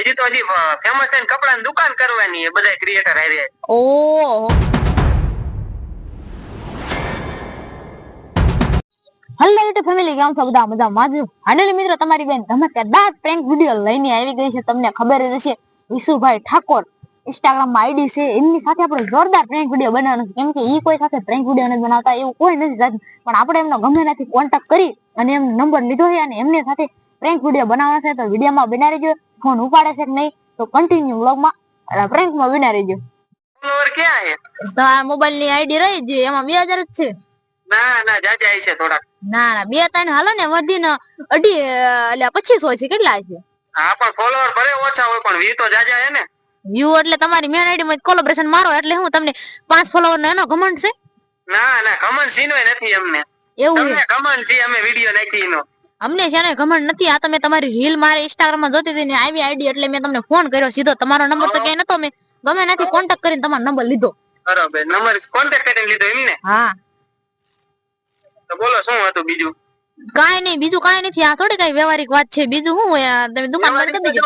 હજી તો હજી ફેમસ થઈને કપડાની દુકાન કરવાની બધા ક્રિએટર હારે. ઓ હલો યુટ્યુબ ફેમિલી કેમ છો બધા? મજામાં? જ હાડેલી મિત્રો, તમારી બેન ધમાકેદાર પ્રેન્ક વીડિયો લઈને આવી ગઈ છે. તમને ખબર જ હશે, વિશુભાઈ ઠાકોર ઇન્સ્ટાગ્રામમાં આઈડી છે. એમની સાથે આપણે જોરદાર પ્રેન્ક વીડિયો બનાવવાનો છે. કેમ કે ઈ કોઈ સાથે પ્રેન્ક વીડિયો નથી બનાવતા, એવું કોઈ નથી થતું પણ આપણે એમનો ગમે નથી કોન્ટેક્ટ કરી અને એમનો નંબર લીધો છે અને એમની સાથે પ્રેન્ક વીડિયો બનાવવાનો છે. તો વિડીયોમાં બનાવી રહેજો ફોન ઉપાડે છે કે નહીં તો કન્ટિન્યુ વ્લોગમાં પ્રેન્કમાં વિના રહેજો. ફોલોવર ક્યાં છે? તો આ મોબાઈલની આઈડી રહી જ એમાં બે હજાર જ છે. ના ના જાજા છે થોડાક. ના ના બે ત્રણ હાલો ને વધીને અઢી એટલે પચીસો છે કેટલા છે હા પણ ફોલોવર ભલે ઓછા હોય પણ વી તો જાજા છે ને. વ્યૂ એટલે તમારી મેન આઈડી માં કોલેબરેશન મારો એટલે હું તમને પાંચ ફોલોવર નો એનો ઘમંડ છે? ના ના કમન સીનો નથી અમને. એવું ઘમંડ છે અમે વીડિયો નાખી એનો. અમને છે ને ઘમંડ નથી. આ તમે તમારી રીલ મારે ઇન્સ્ટાગ્રામમાં જોતી હતી ને આવી આઈડી એટલે મેં તમને ફોન કર્યો સીધો. તમારો નંબર તો ક્યાંય નતો મેં. ગમે નથી કોન્ટેક્ટ કરીને તમારો નંબર લીધો. બરાબર. નંબર કોન્ટેક્ટ કરીને લીધો એમને? હા. તો બોલો શું હતું બીજું? કાંઈ નહીં. બીજું કાંઈ નથી. આ થોડી કઈ વ્યવહારિક વાત છે. બીજું શું તમે દુકાન બંધ કરી દેજો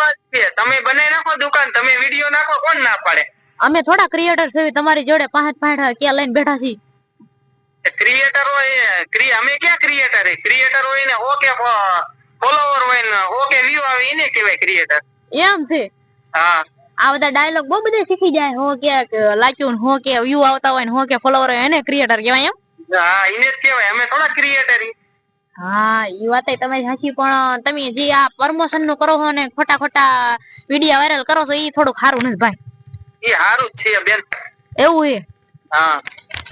તમે બનાવી નાખો દુકાન. તમે વીડિયો નાખો કોણ ના પાડે? અમે થોડા ક્રિએટર છે તમારી જોડે પાંચ પાંચ ક્યાં લઈને બેઠા છીએ. ક્રિએટર હોય ક્રી અમે ક્યાં ક્રિએટર ક્રિએટર હોય ને ઓકે ફોલોવર હોય ને ઓકે વ્યૂ આવે એને કહેવાય ક્રિએટર એમ છે? હા. આ બધા ડાયલોગ બહુ બધા શીખી જાય. હો કે લાચ્યું હો કે વ્યૂ આવતા હોય ને હો કે ફોલોવર હોય એને ક્રિએટર કહેવાય એમ? હા એને જ કહેવાય. અમે થોડા ક્રિએટર હા ઈ વાત તમારી સાચી પણ તમે જે આ પ્રમોશનનું કરો છો ને ખોટા ખોટા વીડિયો વાયરલ કરો છો એ થોડું સારું નથી ભાઈ. એ સારું જ છે બેન. એવું છે? હા.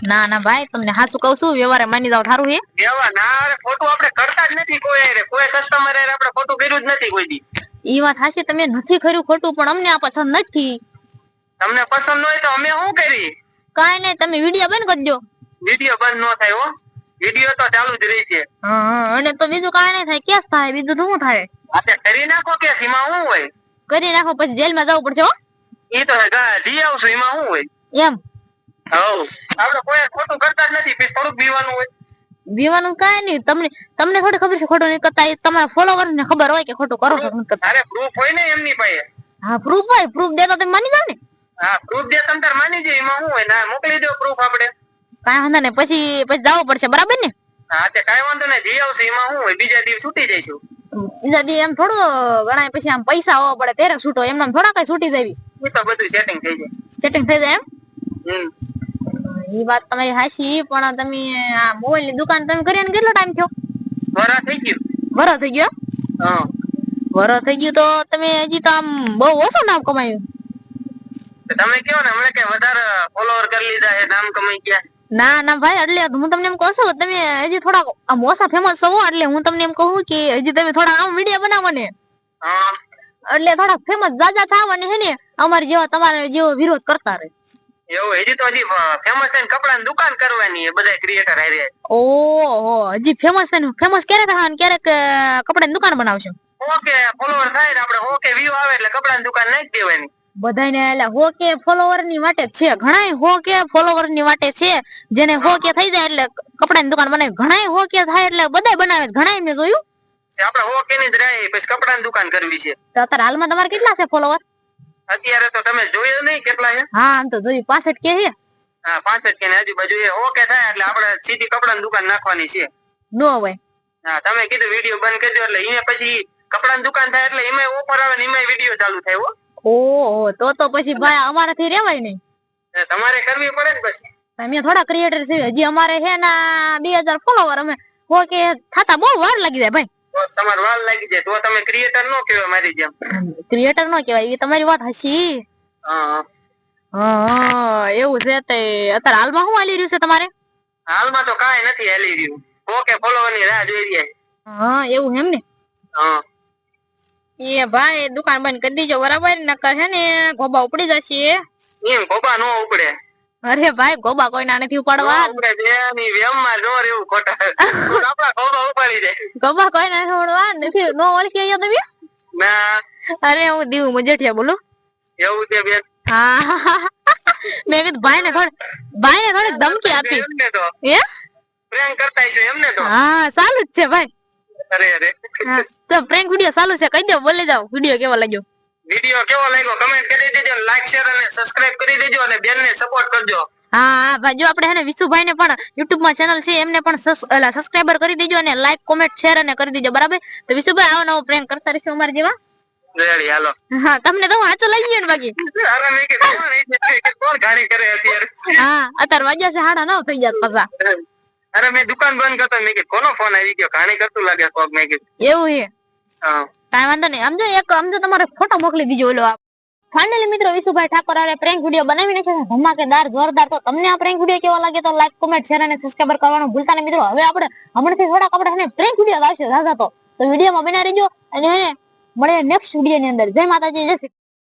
ના ના ભાઈ તમને હાસુ કઉ છું વ્યવહારે માની જાવ થારું હે? વ્યવહાર ના અરે ખોટું આપણે કરતા જ નથી કોઈ હારે. કોઈ કસ્ટમર હારે આપણે ખોટું કર્યું જ નથી કોઈ દી. ઈ વાત હાશે તમે નથી કર્યું ખોટું પણ અમને આ પસંદ નથી. તમને પસંદ ન હોય તો અમે શું કરી? કાઈ નહીં તમે વીડિયો બંધ કરજો વીડિયો બંધ ન થાય હો. વીડિયો તો ચાલુ જ રહી છે હા અને તો બીજું કાઈ નહીં થાય કેસ થાય બીજું તો શું થાય? આપણે કરી નાખો કે સીમા શું હોય? કરી નાખો પછી જેલમાં જવું પડશે હો. એ તો જી આવશું એમાં શું હોય? એમ. આપણે કોઈ ખોટું કરતા જ નથી પછી થોડુંક પીવાનું હોય. બીવાનું કાંઈ નહીં. તમને તમને થોડી ખબર છે ખોટું નહીં કરતા. તમારા ફોલોવર ને ખબર હોય કે ખોટું કરો છો નથી કરતા. અરે પ્રૂફ હોય ને એમની પાસે. હા પ્રૂફ હોય. પ્રૂફ દે તો તમે માની જાવ ને. હા પ્રૂફ દે તમ તાર માની જાય. એમાં શું હોય? ના મોકલી દો પ્રૂફ આપણે. કાંઈ વાંધો નહીં. પછી પછી જવું પડશે. બરાબર ને? હા તે કાંઈ વાંધો નહીં. જઈ આવશે. એમાં શું હોય? બીજા દિવસ છૂટી જઈશું. બીજા દિવસ એમ થોડું ગણાય પછી આમ પૈસા હોવા પડે. ત્યારે છૂટો. એમને આમ થોડા કઈ છૂટી જવી. એ તો બધું સેટિંગ થઈ જાય. સેટિંગ થઈ જાય એમ? હમ. ઈ વાત તમારી હાચી પણ તમે આ મોબાઈલની દુકાન તમે કરી કેટલો ટાઈમ થયો? વરો થઈ ગયો. વરો થઈ ગયો? હા. વરો થઈ ગયો તો તમે હજી તો આમ બહુ ઓછું નામ કમાયું. તમે કહો ને હમણાં કે વધારે ફોલોવર કરી લીધા છે નામ કમાઈ ગયા. ના ના ભાઈ એટલે હું તમને એમ કહું છું તમે હજી થોડા આમ ઓછા ફેમસ છો એટલે હું તમને એમ કહું કે હજી તમે થોડા આમ વીડિયો બનાવો ને. એટલે થોડા ફેમસ જાજા અને હે ને અમારી જેવા તમારે જેવો વિરોધ કરતા રહે. એવું હજી તો હજી ફેમસ થઈને કપડાની દુકાન કરવાની છે બધા ક્રિએટર હારે. ઓહો હજી ફેમસ થઈને ફેમસ ક્યારે થવાનું ક્યારેક કપડાની દુકાન બનાવશો? ઓકે ફોલોવર થાય ને આપણે ઓકે વ્યૂ આવે એટલે કપડાની દુકાન નાખી દેવાની. બધાને એટલે હો કે ફોલોવરની માટે છે ઘણાય હો કે ફોલોવરની માટે છે જેને હો. કે થઈ જાય એટલે કપડાની દુકાન બનાવી. ઘણાય હો કે થાય એટલે બધાય બનાવે ઘણા મેં જોયું. આપડે હો કે ની જ રહી પછી કપડાની દુકાન કરવી છે. અત્યારે હાલમાં તમારે કેટલા છે ફોલોવર અત્યારે તો તમે જોયું નહીં કેટલા છે હા આમ તો જોયું. પાસઠ કે છે હા પાસઠ કે ની આજુબાજુ એ ઓકે થાય એટલે આપણે સીધી કપડાની દુકાન નાખવાની છે. નો હોય. હા તમે કીધું વીડિયો બંધ કરી દો એટલે એને પછી કપડાની દુકાન થાય એટલે એમાં ઓફર આવે ને એમાં વીડિયો ચાલુ થાય હો. ઓહો તો તો પછી ભાઈ અમારાથી રેવાય નહીં. તમારે કરવી પડે ને પછી. તમે થોડા ક્રિએટર છે હજી અમારે છે ના બે હજાર ફોલોવર અમે હો કે થતા બહુ વાર લાગી જાય ભાઈ. તમારે વાલ લાગી જાય તો તમે ક્રિએટર નો કહેવાય મારી જેમ. ક્રિએટર નો કહેવાય એ તમારી વાત હશી હા. હા એવું છે તે. અત્યારે હાલમાં શું હાલી રહ્યું છે તમારે? હાલમાં તો કાંઈ નથી હાલી રહ્યું. ઓકે ફોલોવરની રાહ જોઈ રહ્યા હા એવું એમ ને? હા. એ ભાઈ દુકાન બંધ કરી દીજો બરાબર? નકર છે ને ગોબા ઉપડી જશે. એમ ગોબા નો ઉપડે. અરે ભાઈ ગોબા કોઈના નથી ઉપાડવા. ગોબા કોઈના છોડવા નથી નો ઓળખી અહીંયા તમે? અરે હું દીવ મજેઠિયા બોલું. એવું છે બેન? હા. મેં કીધું ભાઈ ને ઘર ભાઈ ને થોડી ધમકી આપી. હે? પ્રેમ કરતા છે એમને તો? હા સારું જ છે ભાઈ. અરે અરે. તો પ્રેન્ક વિડિયો ચાલુ છે કહી દો બોલે જાઓ. વિડિયો કેવો લાગ્યો? વીડિયો કેવો લાગ્યો? કમેન્ટ કરી દેજો લાઈક શેર અને સબસ્ક્રાઇબ કરી દેજો અને બેન ને સપોર્ટ કરજો. હા હા જો આપણે હે ને વિશુભાઈ ને પણ યુટ્યુબમાં ચેનલ છે એમને પણ સબસ્ક્રાઇબર કરી દેજો અને લાઈક કોમેન્ટ શેર અને કરી દેજો બરાબર? તો વિશુભાઈ આવો નવો પ્રેન્ક કરતા રહીશું અમારા જેવા? રેડી હાલો. હા તમને તો વાંચો લઈ ગયો ને બાકી? અરે મેં કે કોણ કોણ ગાડી કરે અત્યારે? હા અત્યારે વાગ્યા છે સાડા નવ થઈ જાત પાછા. અરે મેં દુકાન બંધ કરતો મેં કે કોનો ફોન આવી ગયો? ઘાણી કરતું લાગે કોક મેં કે એવું હે હા. કાંઈ વાંધો નહીં. આમ જો એક, આમ જો તમારે ફોટો મોકલી દીજો, ઓલો ફાઇનલી મિત્રો, વિશુભાઈ ઠાકોર આરે પ્રેન્ક વીડિયો બનાવી નાખ્યો છે ધમાકેદાર, જોરદાર. તો તમને આ પ્રેન્ક વીડિયો કેવો લાગે તો લાઈક કોમેન્ટ શેર અને સબસ્ક્રાઇબર કરવાનું ભૂલતા નહીં. મિત્રો, હવે આપણે હમણાંથી થોડાક આપણે પ્રેન્ક વીડિયો આવશે દાદા તો. વિડીયોમાં બના રહેજો અને હે નેક્સ્ટ નેક્સ્ટ વિડીયોની અંદર. જય માતાજી, જય